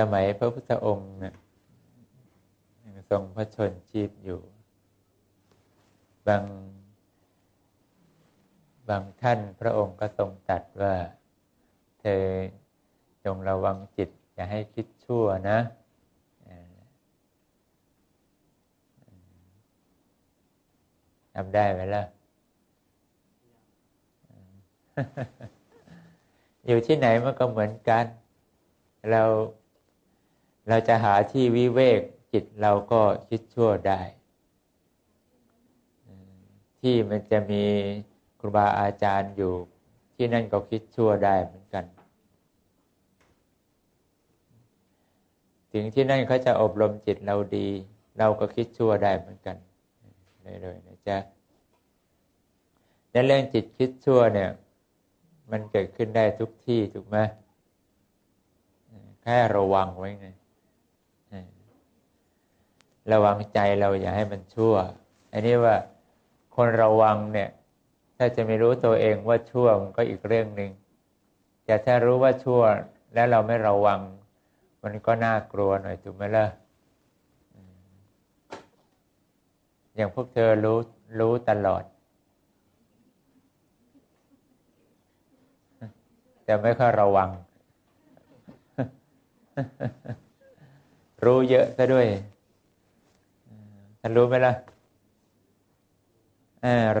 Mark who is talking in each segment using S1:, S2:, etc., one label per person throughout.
S1: สมัยพระพุทธองค์เนี่ยทรงพระชนชีพอยู่ บางบางท่านพระองค์ก็ทรงตัดว่า เธอจงระวังจิต อย่าให้คิดชั่วนะ ทำได้ไหมล่ะ อยู่ที่ไหนมันก็เหมือนกัน เรา เราจะหาที่วิเวกจิตเราก็คิดชั่วได้ ที่มันจะมีครูบาอาจารย์อยู่ ที่นั่นก็คิดชั่วได้เหมือนกัน ถึงที่นั่นเขาจะอบรมจิตเราดี เราก็คิดชั่วได้เหมือนกันเลยนะจ๊ะในเรื่องจิตคิดชั่วเนี่ย มันเกิดขึ้นได้ทุกที่ถูกไหมแค่ระวังไว้ไง ระวังใจเราอย่าให้มันชั่ว อันนี้ว่าคนระวังเนี่ย ถ้าจะไม่รู้ตัวเองว่าชั่วมันก็อีกเรื่องหนึ่งแต่ถ้ารู้ว่าชั่วแล้วเราไม่ระวัง มันก็น่ากลัวหน่อยถูกไหมล่ะอย่างพวกเธอรู้รู้ตลอด แต่ไม่ค่อยระวัง รู้เยอะซะด้วย รู้ไหมล่ะ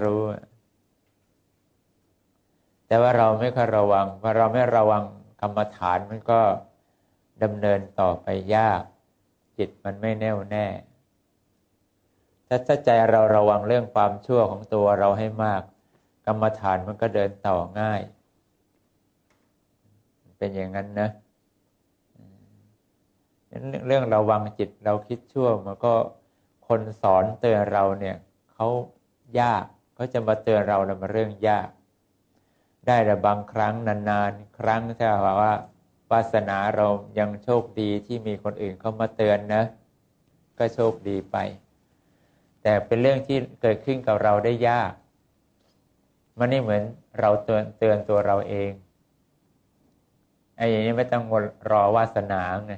S1: รู้ แต่ว่าเราไม่ค่อยระวังพอเราไม่ระวังกรรมฐานมันก็ดำเนินต่อไปยาก จิตมันไม่แน่วแน่ถ้าใจเราระวังเรื่องความชั่วของตัวเราให้มาก กรรมฐานมันก็เดินต่อง่าย เป็นอย่างนั้นนะเรื่องระวังจิตเราคิดชั่วมันก็ คนสอนเตือนเราเนี่ยเขายากเขาจะมาเตือนเราเนี่ยมันเรื่องยาก ได้แต่บางครั้งนานๆ ครั้งถ้าว่าวาสนาเรายังโชคดีที่มีคนอื่นเข้ามาเตือนนะ ก็โชคดีไป แต่เป็นเรื่องที่เกิดขึ้นกับเราได้ยาก มันนี่เหมือนเราเตือนเตือนตัวเราเองไอ้อย่างนี้ไม่ต้องรอวาสนาไง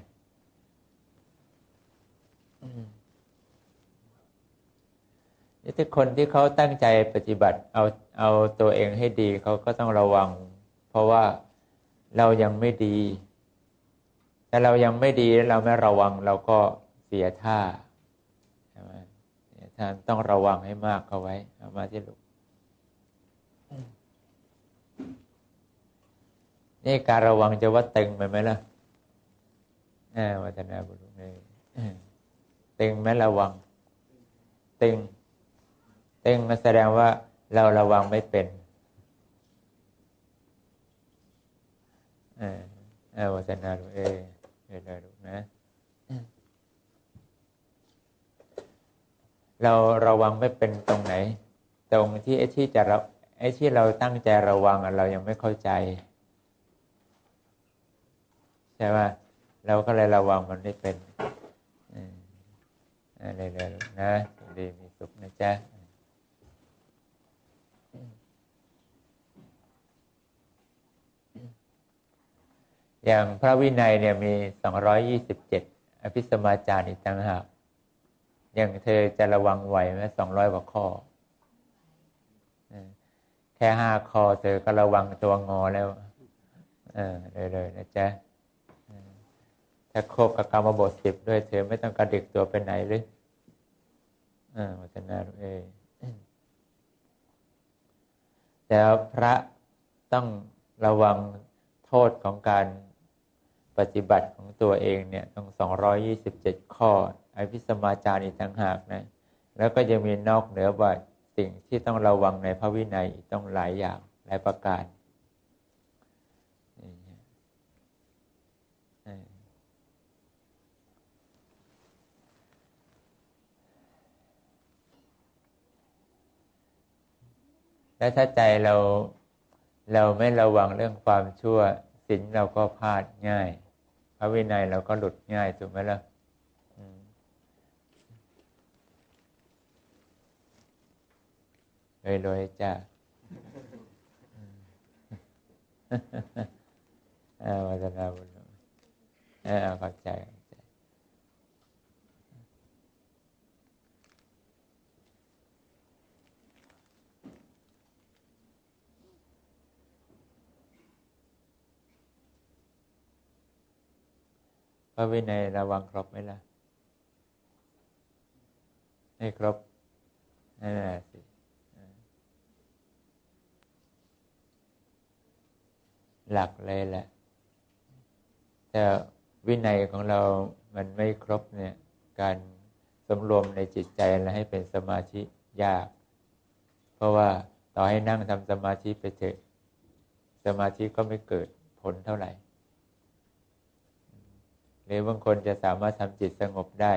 S1: นี่ถ้าคนที่เขาตั้งใจปฏิบัติเอาเอาตัวเองให้ดีเขาก็ต้องระวัง เพราะว่าเรายังไม่ดี แต่เรายังไม่ดีเราไม่ระวังเราก็เสียท่าท่านต้องระวังให้มากเข้าไว้เอามาที่ลูกนี่การระวังจะว่าตึงไปไหมล่ะอ่าวัฒนาบุรุษนี่ตึงไหมระวัง ตึง ตึงมาแสดงว่าเราระวังไม่เป็นอ่าอ่าวัฒนาลูกเอเออลูกนะ เราระวังไม่เป็นตรงไหน ตรงที่ไอ้ที่จะเราไอ้ที่เราตั้งใจระวังเรายังไม่เข้าใจใช่ไหมเราก็เลยระวังมันไม่เป็นอะไรเลยนะดีมีสุขนะจ๊ะ อย่างพระวินัยเนี่ยมีสองร้อยยี่สิบเจ็ดอภิสมาจารย์อีกต่างหากอย่างเธอจะระวังไหวไหมสองร้อยกว่าข้อ แค่ห้าข้อเธอก็ระวังตัวงอแล้ว เออเลยเลยนะจ๊ะถ้าครบกับกรรมบทสิบด้วยเธอไม่ต้องกระดิกตัวไปไหนเลยอ่าวัฒนาเอแต่พระต้องระวังโทษของการ ปฏิบัติของตัวเองเนี่ยต้องสองร้อยี่สิบเจ็ดข้อ อภิสมาจารอีกทั้งหากนะ แล้วก็ยังมีนอกเหนือว่าสิ่งที่ต้องระวังในพระวินัยต้องหลายอย่างหลายประการและถ้าใจเราเราไม่ระวังเรื่องความชั่ว สิ่งเราก็พลาดง่าย พระวินัยเราก็หลุดง่ายถูกไหมล่ะเลยเลยจ้าอาวัฒนาบุญเออเข้าใจพ ระวินัยระวังครบไหมล่ะให้ครบนั่นแหละสิหลักเลยแหละ แต่วินัยของเรามันไม่ครบเนี่ย การสำรวมในจิตใจและให้เป็นสมาธิยาก เพราะว่าต่อให้นั่งทำสมาธิไปเถอะสมาธิก็ไม่เกิดผลเท่าไหร่ หรือบางคนจะสามารถทำจิตสงบได้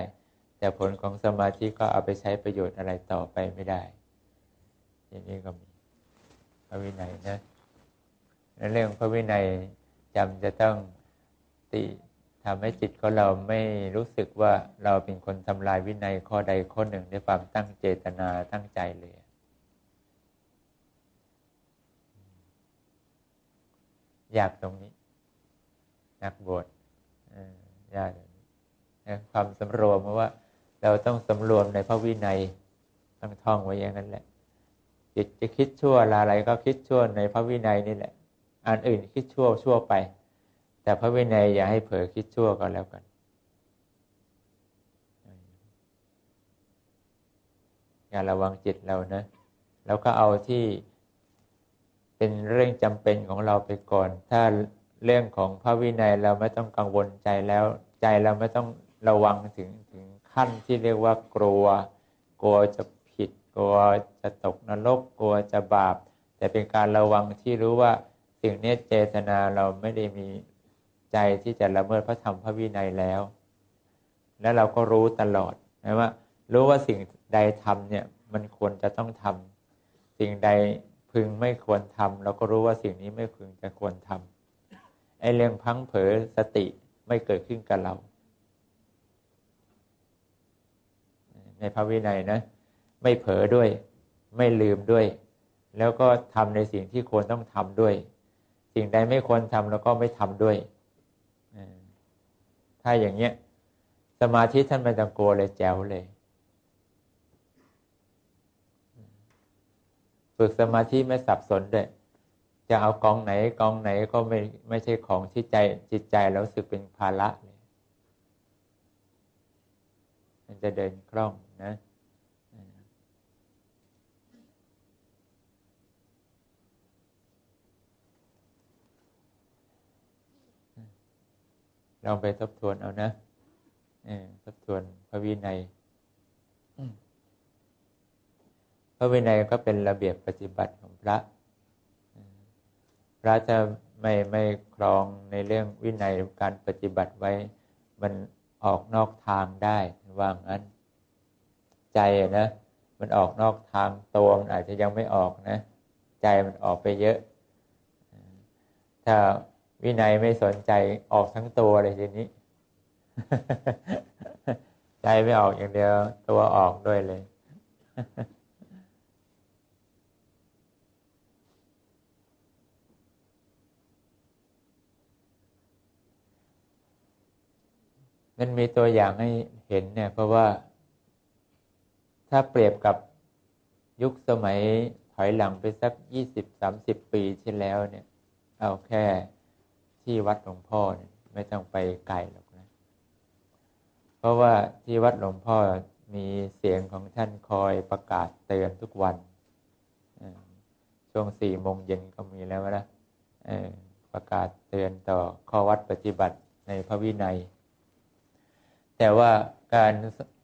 S1: แต่ผลของสมาธิก็เอาไปใช้ประโยชน์อะไรต่อไปไม่ได้ อย่างนี้ก็มีพระวินัยนะในเรื่องพระวินัยจำจะต้องติทำให้จิตของเราไม่รู้สึกว่าเราเป็นคนทำลายวินัยข้อใดข้อหนึ่งด้วยความตั้งเจตนาตั้งใจเลย อยากตรงนี้ นักบวช ยากความสำรวมเพราะว่า เราต้องสำรวมในพระวินัยต้องท่องไว้อย่างนั้นแหละ จิตจะคิดชั่วอะไรก็คิดชั่วในพระวินัยนี่แหละ อันอื่นคิดชั่วชั่วไป แต่พระวินัยอย่าให้เผลอคิดชั่วก็แล้วกันอย่าระวังจิตเรานะแล้วก็เอาที่เป็นเรื่องจำเป็นของเราไปก่อน ถ้าเรื่องของพระวินัยเราไม่ต้องกังวลใจแล้ว ใจเราไม่ต้องระวังถึงถึงขั้นที่เรียกว่ากลัว กลัวจะผิด กลัวจะตกนรกกลัวจะบาป แต่เป็นการระวังที่รู้ว่าสิ่งนี้เจตนาเราไม่ได้มีใจที่จะละเมิดพระธรรมพระวินัยแล้ว และเราก็รู้ตลอดนะว่า รู้ว่าสิ่งใดทำเนี่ยมันควรจะต้องทำสิ่งใดพึงไม่ควรทำเราก็รู้ว่าสิ่งนี้ไม่พึงจะควรทำไอ้เรื่องพังเผลอสติ ไม่เกิดขึ้นกับเรา ในพระวินัยนะ ไม่เผลอด้วย ไม่ลืมด้วย แล้วก็ทำในสิ่งที่ควรต้องทำด้วย สิ่งใดไม่ควรทำแล้วก็ไม่ทำด้วย ถ้าอย่างเงี้ย สมาธิท่านไม่ต้องกลัวเลยแจ๋วเลย ฝึกสมาธิไม่สับสนด้วย จะเอากองไหนกองไหนก็ไม่ไม่ใช่ของที่ใจจิตใจแล้วรู้สึกเป็นภาระเลยมันจะเดินคล่องนะลองไปทบทวนเอานะทบทวนพระวินัย พระวินัยก็เป็นระเบียบปฏิบัติของพระพ ระจะไม่ไม่ครองในเรื่องวินัยการปฏิบัติไว้ มันออกนอกทางได้ว่างั้น ใจนะมันออกนอกทางตัวมันอาจจะยังไม่ออกนะ ใจมันออกไปเยอะ ถ้าวินัยไม่สนใจออกทั้งตัวเลยทีนี้ ใจไม่ออกอย่างเดียว ตัวออกด้วยเลย มันมีตัวอย่างให้เห็นเนี่ย เพราะว่า ถ้าเปรียบกับยุคสมัยถอยหลังไปสักยี่สิบสามสิบปีที่แล้วเนี่ย เอาแค่ที่วัดหลวงพ่อเนี่ยไม่ต้องไปไกลหรอกนะ เพราะว่าที่วัดหลวงพ่อมีเสียงของท่านคอยประกาศเตือนทุกวันช่วงสี่โมงเย็นก็มีแล้วนะประกาศเตือนต่อข้อวัดปฏิบัติในพระวินัย แต่ว่าการ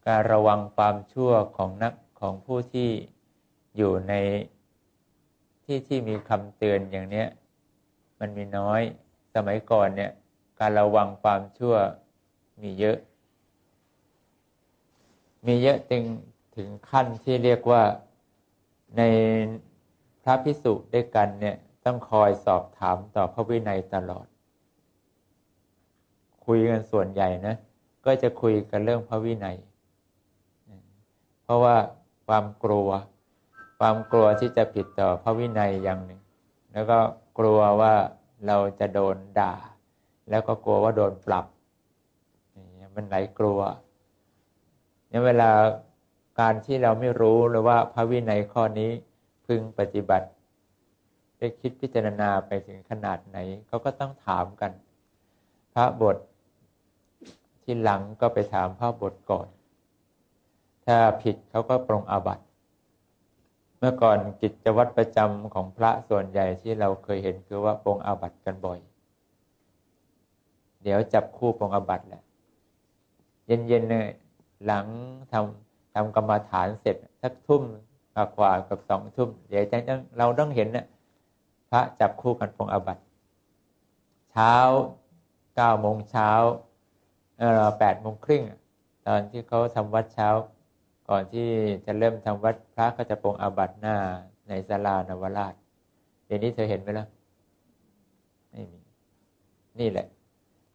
S1: การระวังความชั่วของนักของผู้ที่อยู่ในที่ที่มีคำเตือนอย่างนี้มันมีน้อยสมัยก่อนเนี่ย การระวังความชั่วมีเยอะ มีเยอะถึงถึงขั้นที่เรียกว่าในพระพิสุด้วยกันเนี่ยต้องคอยสอบถามต่อพระวินัยตลอด คุยกันส่วนใหญ่นะ ก็จะคุยกันเรื่องพระวินัย เพราะว่าความกลัว ความกลัวที่จะผิดต่อพระวินัยอย่างหนึ่ง แล้วก็กลัวว่าเราจะโดนด่า แล้วก็กลัวว่าโดนปรับมันไหลกลัวเนี่ยเวลาการที่เราไม่รู้หรือว่าพระวินัยข้อนี้พึงปฏิบัติได้คิดพิจารณาไปถึงขนาดไหนเขาก็ต้องถามกัน พระบท ที่หลังก็ไปถามพระบทก่อน ถ้าผิดเขาก็ปรงอาบัติ เมื่อก่อนกิจวัตรประจำของพระส่วนใหญ่ที่เราเคยเห็นคือว่าปรงอาบัติกันบ่อย เดี๋ยวจับคู่ปรงอาบัติแหละ เย็นๆเนี่ยหลังทำทำกรรมฐานเสร็จสักทุ่มกว่ากับสองทุ่ม เดี๋ยวจะเราต้องเห็นเนี่ยพระจับคู่กันปรงอาบัติ เช้าเก้าโมงเช้า เออแปดโมงครึ่งตอนที่เขาทำวัดเช้า ก่อนที่จะเริ่มทำวัดพระก็จะปรงอาบัติหน้าในศาลานวราชเดี๋ยวนี้เธอเห็นไหมล่ะไม่มีนี่แหละ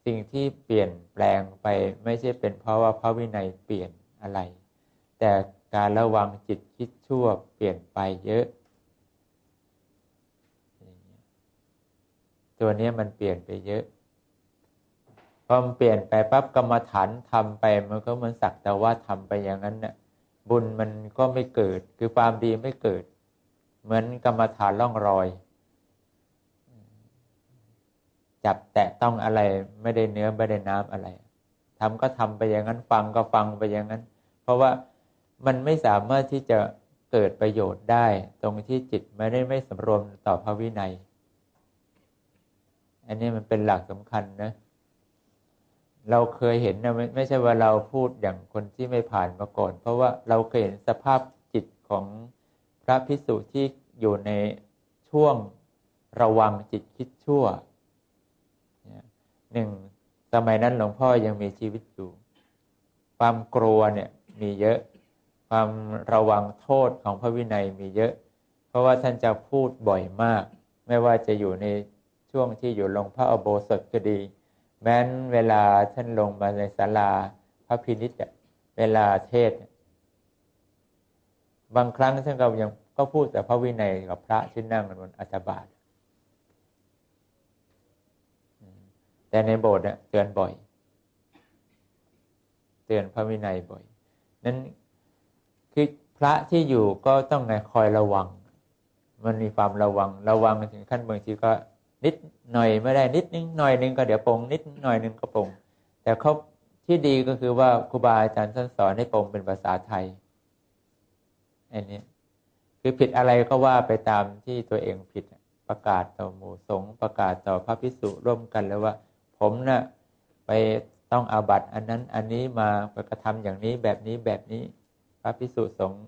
S1: สิ่งที่เปลี่ยนแปลงไปไม่ใช่เป็นเพราะว่าพระวินัยเปลี่ยนอะไร แต่การระวังจิตคิดชั่วเปลี่ยนไปเยอะ ตัวนี้มันเปลี่ยนไปเยอะ พอมันเปลี่ยนไปปั๊บกรรมฐานทำไปมันก็มันสักแต่ว่าทำไปอย่างนั้นเนี่ยบุญมันก็ไม่เกิด คือความดีไม่เกิด เหมือนกรรมฐานล่องรอย จับแตะต้องอะไรไม่ได้เนื้อไม่ได้น้ำอะไรทำก็ทำไปอย่างนั้นฟังก็ฟังไปอย่างนั้น เพราะว่ามันไม่สามารถที่จะเกิดประโยชน์ได้ ตรงที่จิตไม่ได้ไม่สำรวมต่อพระวินัย อันนี้มันเป็นหลักสำคัญนะ เราเคยเห็นนะไม่ใช่ว่าเราพูดอย่างคนที่ไม่ผ่านมาก่อน เพราะว่าเราเคยเห็นสภาพจิตของพระพิสุที่อยู่ในช่วงระวังจิตคิดชั่วหนึ่งสมัยนั้นหลวงพ่อยังมีชีวิตอยู่ ความกลัวเนี่ยมีเยอะ ความระวังโทษของพระวินัยมีเยอะ เพราะว่าท่านจะพูดบ่อยมาก ไม่ว่าจะอยู่ในช่วงที่อยู่ลงพระอโบสถก็ดี แม้นเวลาท่านลงมาในศาลาพระพินิจเวลาเทศ บางครั้งท่านก็ยังก็พูดแต่พระวินัยกับพระที่นั่งบนอัตบาทแต่ในโบสถ์เนี่ยเตือนบ่อย เตือนพระวินัยบ่อย นั้นคือพระที่อยู่ก็ต้องไงคอยระวัง มันมีความระวัง ระวังถึงขั้นบางทีก็ นิดหน่อยไม่ได้นิดนึงหน่อยนึงก็เดี๋ยวปรงนิดหน่อยนึงก็ปรงแต่เขาที่ดีก็คือว่าครูบาอาจารย์ท่านสอนให้ปรงเป็นภาษาไทยอันนี้คือผิดอะไรก็ว่าไปตามที่ตัวเองผิดประกาศต่อหมู่สงฆ์ประกาศต่อพระพิสุร่วมกันแล้วว่า ผมนะ่ะไปต้องอาบัตอันนั้นอันนี้มาไปกระทำอย่างนี้แบบนี้แบบนี้ พระพิสุสงฆ์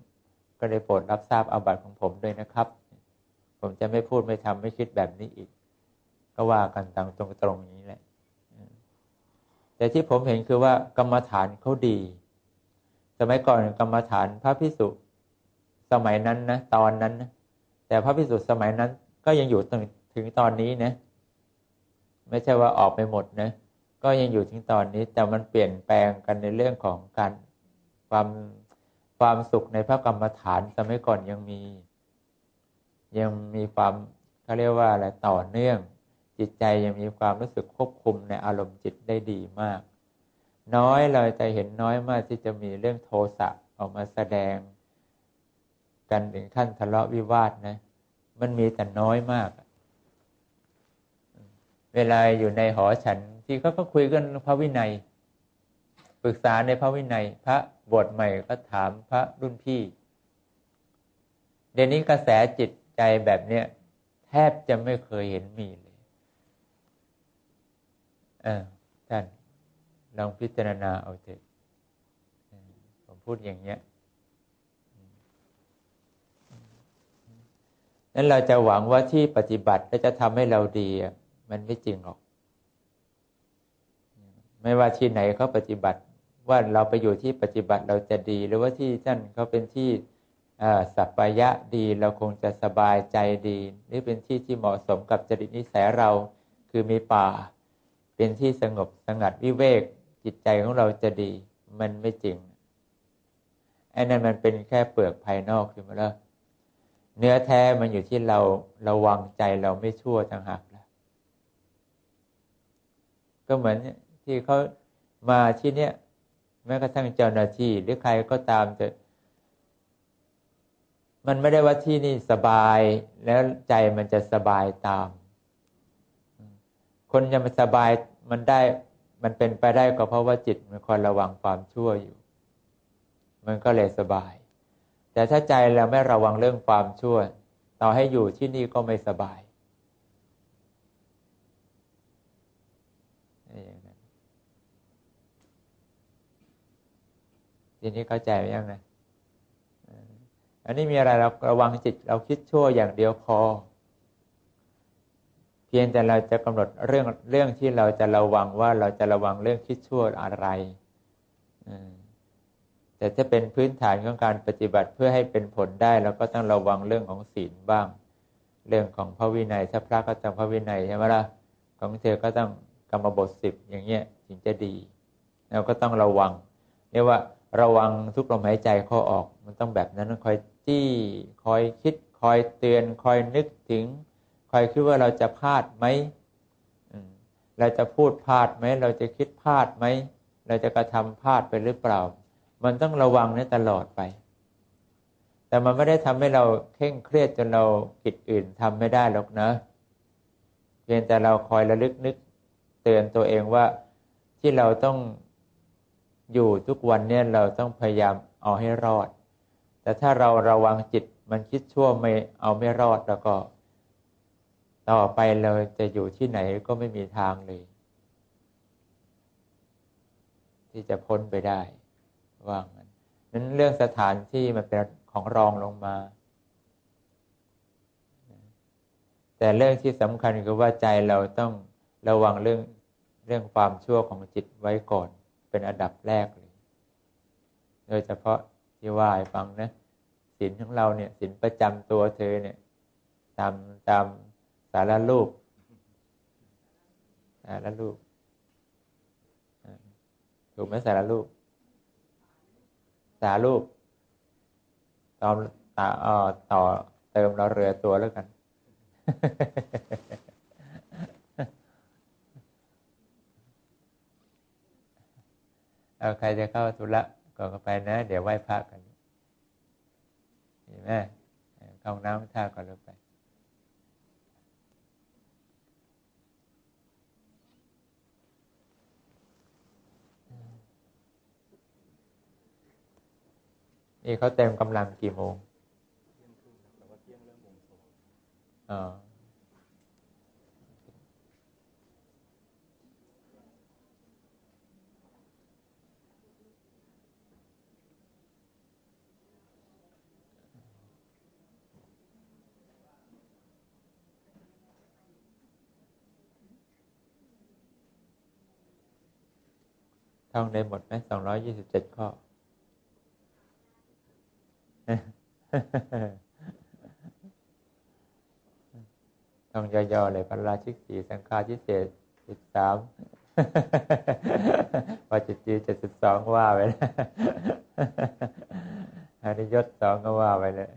S1: ก็ได้โปรดรับทราบอาบัตของผมด้วยนะครับ ผมจะไม่พูดไม่ทำไม่คิดแบบนี้อีก ก็ว่ากันตามตรงตรงนี้แหละ แต่ที่ผมเห็นคือว่ากรรมฐานเขาดี สมัยก่อนกรรมฐานพระพิสุสมัยนั้นนะตอนนั้นนะแต่พระพิสุสมัยนั้น ก็ยังอยู่ถึงตอนนี้นะไม่ใช่ว่าออกไปหมดนะก็ยังอยู่ถึงตอนนี้ แต่มันเปลี่ยนแปลงกันในเรื่องของการความความสุขในพระกรรมฐานสมัยก่อนยังมี ยังมีความเขาเรียกว่าอะไรต่อเนื่อง จิตใจยังมีความรู้สึกควบคุมในอารมณ์จิตได้ดีมาก น้อยเราจะเห็นน้อยมากที่จะมีเรื่องโทสะออกมาแสดง กันถึงขั้นทะเลาะวิวาทนะ มันมีแต่น้อยมาก เวลาอยู่ในหอฉันที่เขาก็คุยกันพระวินัยปรึกษาในพระวินัย พระบวชใหม่ก็ถามพระรุ่นพี่ เดี๋ยวนี้กระแสจิตใจแบบเนี้ยแทบจะไม่เคยเห็นมีเลย ท่านลองพิจารณาเอาเถอะผมพูดอย่างเนี้ยนั้นเราจะหวังว่าที่ปฏิบัติแล้วจะทำให้เราดีมันไม่จริงหรอก ไม่ว่าที่ไหนเขาปฏิบัติ ว่าเราไปอยู่ที่ปฏิบัติเราจะดี หรือว่าที่ท่านเขาเป็นที่สัพพยะดีเราคงจะสบายใจดี หรือเป็นที่ที่เหมาะสมกับจริตนิสัยเราคือมีป่า เป็นที่สงบสงัดวิเวกจิตใจของเราจะดี มันไม่จริงไอ้นั่นมันเป็นแค่เปลือกภายนอกคือมาแล้วเนื้อแท้มันอยู่ที่เราระวังใจเราไม่ชั่วต่างหากแล้วก็เหมือนที่เขามาที่เนี้ยแม้กระทั่งเจ้าหน้าที่หรือใครก็ตามจะมันไม่ได้ว่าที่นี่สบายแล้วใจมันจะสบายตาม คนจะมาสบาย มันได้มันเป็นไปได้ก็เพราะว่าจิตมันคอยระวังความชั่วอยู่ มันก็เลยสบาย แต่ถ้าใจเราไม่ระวังเรื่องความชั่ว ต่อให้อยู่ที่นี่ก็ไม่สบายทีนี้เข้าใจไหมยังไงอันนี้มีอะไรเราระวังจิตเราคิดชั่วอย่างเดียวพอ เพียงแต่เราจะกำหนดเรื่องเรื่องที่เราจะระวังว่าเราจะระวังเรื่องคิดชั่วอะไรแต่ถ้าเป็นพื้นฐานของการปฏิบัติเพื่อให้เป็นผลได้เราก็ต้องระวังเรื่องของศีลบ้าง เรื่องของพระวินัยถ้าพระก็ต้องพระวินัยใช่ไหมล่ะของเธอก็ต้องกรรมบทสิบอย่างเงี้ยถึงจะดี เราก็ต้องระวัง เรียกว่าระวังทุกลมหายใจเข้าออก มันต้องแบบนั้นคอยจี้คอยคิดคอยเตือนคอยนึกถึง คอยคิดว่าเราจะพลาดไหมเราจะพูดพลาดไหม เราจะคิดพลาดไหม เราจะกระทำพลาดไปหรือเปล่า มันต้องระวังนี่ตลอดไป แต่มันไม่ได้ทำให้เราเคร่งเครียดจนเรากิจอื่นทำไม่ได้หรอกนะ เพียงแต่เราคอยระลึกนึกเตือนตัวเองว่าที่เราต้องอยู่ทุกวันเนี่ยเราต้องพยายามเอาให้รอด แต่ถ้าเราระวังจิตมันคิดชั่วไม่เอาไม่รอดแล้วก็ ต่อไปเราจะอยู่ที่ไหนก็ไม่มีทางเลย ที่จะพ้นไปได้ ว่างั้นนั้นเรื่องสถานที่มันเป็นของรองลงมา แต่เรื่องที่สำคัญคือว่าใจเราต้องระวังเรื่องเรื่องความชั่วของจิตไว้ก่อน เป็นอันดับแรกเลย โดยเฉพาะที่ว่าฟังนะศีลของเราเนี่ยศีลประจำตัวเธอเนี่ย ตามตาม สารรูปสารรูปถูกไหมสารรูป สารรูปตอมต่อต่อเติมเราเรือตัวแล้วกัน เอาใครจะเข้าธุระก็ไปนะ เดี๋ยวไหว้พระกันเห็นไหมเข้าน้ำท่าก่อนลงไป นี่เขาเต็มกำลังกี่โมงอ๋อท่องได้หมดไหมสองร้อยยี่สิบเจ็ดข้อ ท่องย่อๆเลยพระราชิกสีสังฆาทิเศษสิบสามพอจิตจีเจ็ดสิบสองว่าไปแล้วอนิยศสองก็ว่าไปเลย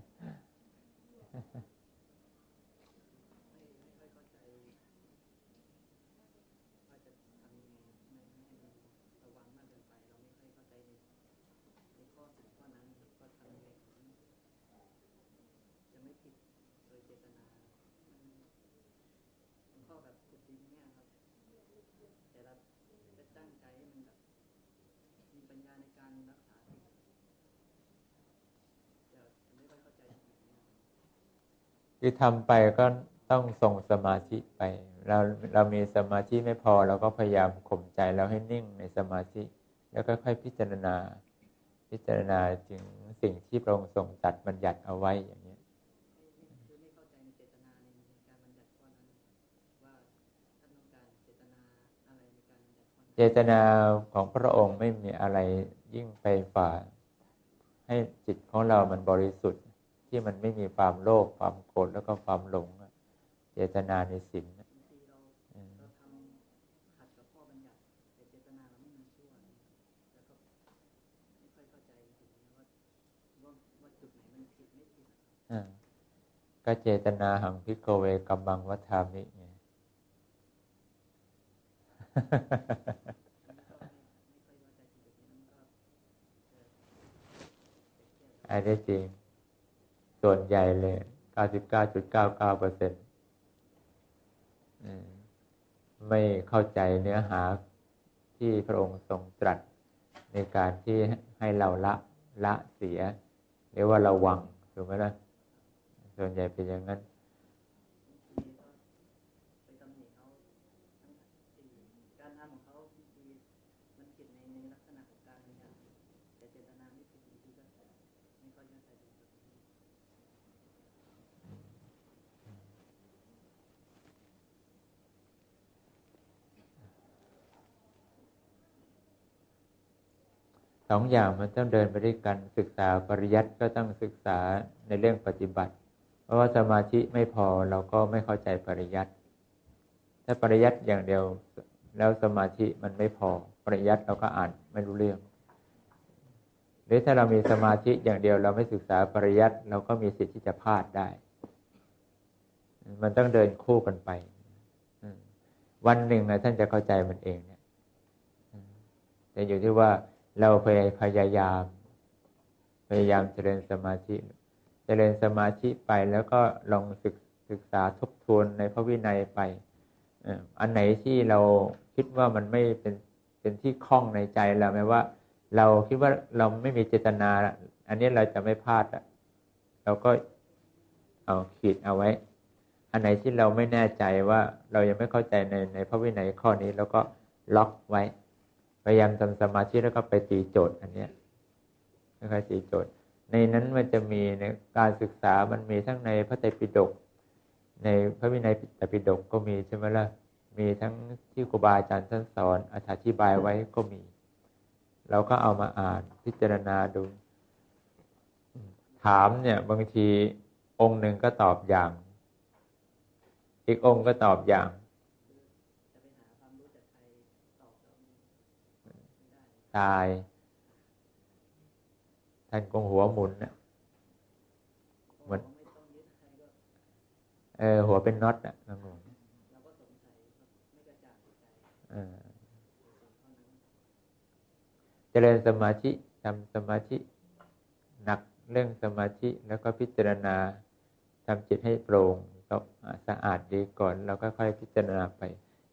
S1: ที่ทำไปก็ต้องส่งสมาธิไป เราเรามีสมาธิไม่พอเราก็พยายามข่มใจเราให้นิ่งในสมาธิ แล้วก็ค่อยพิจารณา พิจารณาถึงสิ่งที่พระองค์ทรงจัดบัญญัติเอาไว้อย่างนี้ เจตนาของพระองค์ไม่มีอะไรยิ่งไปฝ่า ให้จิตของเรามันบริสุทธิ์ ที่มันไม่มีความโลภความโกรธแล้วก็ความหลง เจตนาในศีลก็เจตนาหังพิโกเวกัมบังวัฏามิไง อันนี้จริง ส่วนใหญ่เลย99.99%ไม่เข้าใจเนื้อหาที่พระองค์ทรงตรัส ในการที่ให้เราละละเสีย หรือว่าระวังถูกไหมนะส่วนใหญ่เป็นอย่างนั้น องอย่างมันต้องเดินไปด้วยกันศึกษาปริยัติก็ต้องศึกษาในเรื่องปฏิบัติ เพราะว่าสมาธิไม่พอเราก็ไม่เข้าใจปริยัติถ้าปริยัติอย่างเดียวแล้วสมาธิมันไม่พอปริยัติเราก็อ่านไม่รู้เรื่อง หรือถ้าเรามีสมาธิอย่างเดียวเราไม่ศึกษาปริยัติเราก็มีสิทธิ์ที่จะพลาดได้ มันต้องเดินคู่กันไปวันหนึ่งนะท่านจะเข้าใจมันเองเนี่ยแต่อยู่ที่ว่าเราพยายาม พยายามเจริญสมาธิ เจริญสมาธิไปแล้วก็ลองศึกศึกษาทบทวนในพระวินัยไปอันไหนที่เราคิดว่ามันไม่เป็นเป็นที่คล้องในใจเราไหมว่า เราคิดว่าเราไม่มีเจตนา อันนี้เราจะไม่พลาดเราก็เอาขีดเอาไว้ อันไหนที่เราไม่แน่ใจว่าเรายังไม่เข้าใจในในพระวินัยข้อนี้แล้วก็ล็อกไว้ พยายามทำสมาธิแล้วก็ไปตีโจทย์อันเนี้ยค่อยตีโจทย์ ในนั้นมันจะมีในการศึกษามันมีทั้งในพระไตรปิฎกในพระวินัยไตรปิฎกก็มีใช่ไหมล่ะมีทั้งที่ครูบาอาจารย์ท่านสอนอธิบายไว้ก็มี เราก็เอามาอ่านพิจารณาดู ถามเนี่ย บางทีองค์หนึ่งก็ตอบอย่าง อีกองค์ก็ตอบอย่างตายท่านคงหัวหมุนนะเหมือนเออหัวเป็นน็อตอะนะงงเจริญสมาธิทำสมาธิหนักเรื่องสมาธิแล้วก็พิจารณาทำจิตให้โปร่งสะอาดดีก่อนแล้วก็ค่อยพิจารณาไป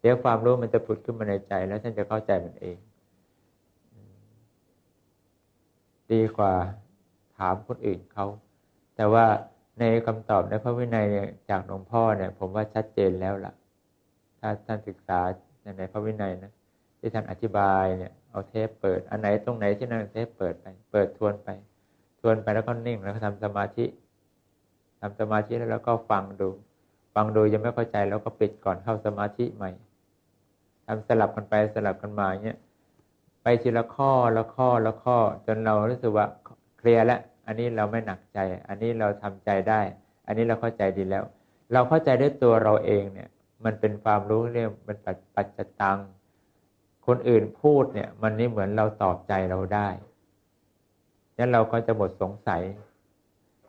S1: เดี๋ยวความรู้มันจะผุดขึ้นมาในใจ แล้วท่านจะเข้าใจมันเอง ดีกว่าถามคนอื่นเขา แต่ว่าในคำตอบในพระวินัยจากหลวงพ่อเนี่ย ผมว่าชัดเจนแล้วล่ะ ถ้าท่านศึกษาในพระวินัยนะที่ท่านอธิบายเนี่ย เอาเทปเปิด อันไหนตรงไหนที่นั่นเทปเปิดไป เปิดทวนไป ทวนไปแล้วก็นิ่งแล้วก็ทำสมาธิทำสมาธิแล้วแล้วก็ฟังดู ฟังดูยังไม่เข้าใจแล้วก็ปิดก่อนเข้าสมาธิใหม่ทำสลับกันไปสลับกันมาเนี่ยไปทีละข้อละข้อละข้อ จนเรารู้สึกว่าเคลียร์แล้วอันนี้เราไม่หนักใจ อันนี้เราทำใจได้ อันนี้เราเข้าใจดีแล้ว เราเข้าใจด้วยตัวเราเองเนี่ย มันเป็นความรู้เรื่องมันปัจจตัง คนอื่นพูดเนี่ย มันนี่เหมือนเราตอบใจเราได้นั้นเราก็จะหมดสงสัย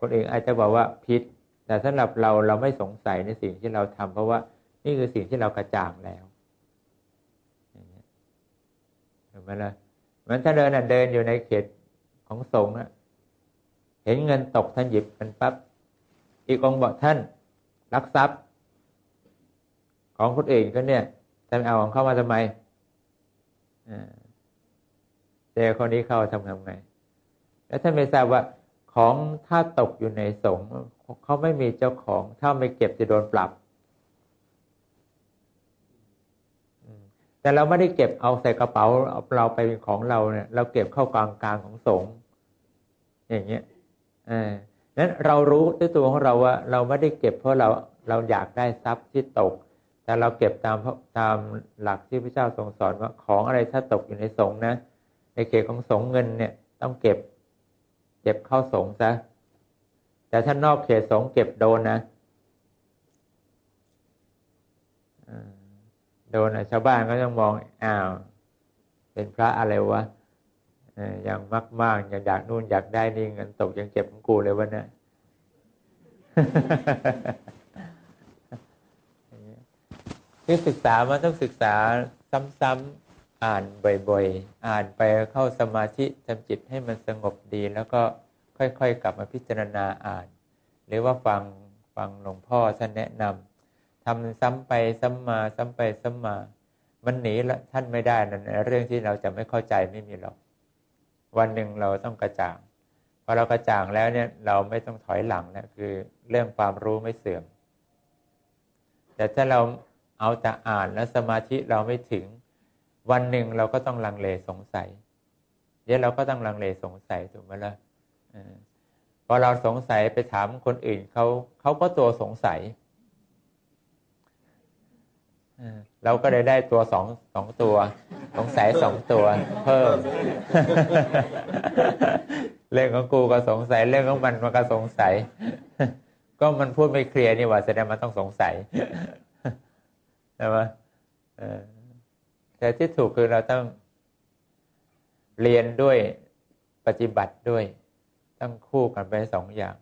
S1: คนอื่นอาจจะบอกว่าผิด แต่สำหรับเราเราไม่สงสัยในสิ่งที่เราทำเพราะว่านี่คือสิ่งที่เรากระจ่างแล้วเห็นไหมล่ะมันถ้าเดินอะเดินอยู่ในเขตของสงฆ์เห็นเงินตกท่านหยิบมันปั๊บอีกองบอกท่านรักทรัพย์ ของคนอื่นก็เนี่ยท่เอาของเข้ามาทำไม เจอคนนี้เข้าทำทำไง แล้วท่านไม่ทราบว่าของถ้าตกอยู่ในสงฆ์เขาไม่มีเจ้าของ ถ้าไม่เก็บจะโดนปรับแต่เราไม่ได้เก็บเอาใส่กระเป๋าเอาเราไปเป็นของเราเนี่ย เราเก็บเข้ากลางกลางของสงฆ์อย่างเงี้ยอ่านั้นเรารู้ด้วยตัวของเราว่า เราไม่ได้เก็บเพราะเราเราอยากได้ทรัพย์ที่ตก แต่เราเก็บตามตามหลักที่พระเจ้าทรงสอนว่าของอะไรถ้าตกอยู่ในสงนะ ในเขตของสงเงินเนี่ยต้องเก็บ เก็บเข้าสงซะแต่ถ้านอกเขตสงเก็บโดนนะโดนชาวบ้านก็ต้องมองอ้าว เป็นพระอะไรวะอย่างมากมากอย่างอยากนู่นอยากได้นี่เงินตกยังเก็บของกูเลยวะเนี่ย คือศึกษามันต้องศึกษาซ้ำๆอ่านบ่อยๆ อ่านไปเข้าสมาธิทำจิตให้มันสงบดีแล้วก็ค่ค่อยๆ กลับมาพิจารณาอ่าน หรือว่าฟังฟังหลวงพ่อท่านแนะนำทำซ้ำไปซ้ำมาซ้ำไปซ้ำมา มันหนีละท่านไม่ได้นั่นเรื่องที่เราจะไม่เข้าใจไม่มีหรอกวันหนึ่งเราต้องกระจ่างพอเรากระจ่างแล้วเนี่ยเราไม่ต้องถอยหลังนะคือเรื่องความรู้ไม่เสื่อม แต่ถ้าเรา เอาแต่อ่านแล้วสมาธิเราไม่ถึง วันหนึ่งเราก็ต้องลังเลสงสัย เดี๋ยวเราก็ต้องลังเลสงสัยถูกไหมล่ะพอเราสงสัยไปถามคนอื่นเขาเขาก็ตัวสงสัยเราก็เลยได้ตัวสองสองตัว สงสัยสองตัวเพิ่ม เรื่องของกูก็สงสัยเรื่องของมันมันก็สงสัย ก็มันพูดไม่เคลียร์นี่ว่าแสดงมันต้องสงสัย ช่ไหมแต่ที่ถูกคือเราต้องเรียนด้วยปฏิบัติด้วยต้องคู่กันไปสองอย่าง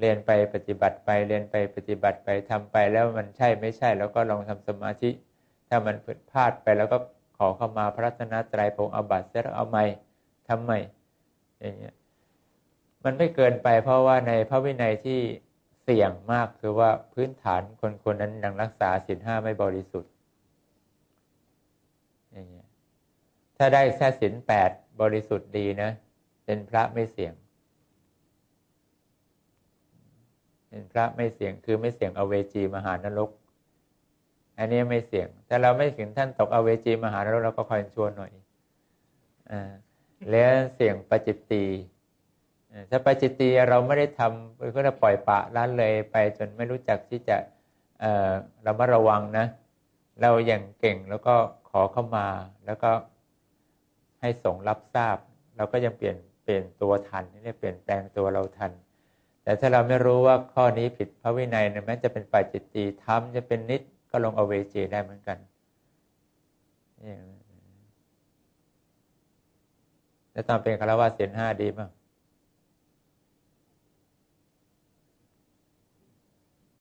S1: เรียนไปปฏิบัติไปเรียนไปปฏิบัติไปทำไปแล้วมันใช่ไม่ใช่ แล้วก็ลองทำสมาธิ ถ้ามันผิดพลาดไปแล้วก็ขอเข้ามาพระรัตนตรัยพงอบัตเสร็จเอาใหม่ทำใหม่อย่างเงี้ยมันไม่เกินไปเพราะว่าในพระวินัยที่ เสี่ยงมากคือว่าพื้นฐานคนคนนั้นยังรักษาศีลห้าไม่บริสุทธิ์อย่างเงี้ยถ้าได้แค่ศีลแปดบริสุทธิ์ดีนะเป็นพระไม่เสี่ยงเป็นพระไม่เสี่ยงคือไม่เสี่ยงอเวจีมหานรก อันนี้ไม่เสี่ยง แต่เราไม่ถึงท่านตกอเวจีมหานรกเราก็คอยชวนหน่อยอ่าแล้วเสี่ยงปจิตตี ถ้าปจิตีเราไม่ได้ทำก็จะปล่อยปะละเลยไปจนไม่รู้จักที่จะเรามาระวังนะ เราอย่างเก่งแล้วก็ขอเข้ามาแล้วก็ให้สงรับทราบ เราก็ยังเปลี่ยนเปลี่ยนตัวทันนี่เปลี่ยนแปลงตัวเราทัน แต่ถ้าเราไม่รู้ว่าข้อนี้ผิดพระวินัยเนี่ยแม้จะเป็นปาจิตตีทำจะเป็นนิดก็ลงเอเวจีได้เหมือนกันแล้วตอนเป็นคารวะเสียนห้าดีมั้ง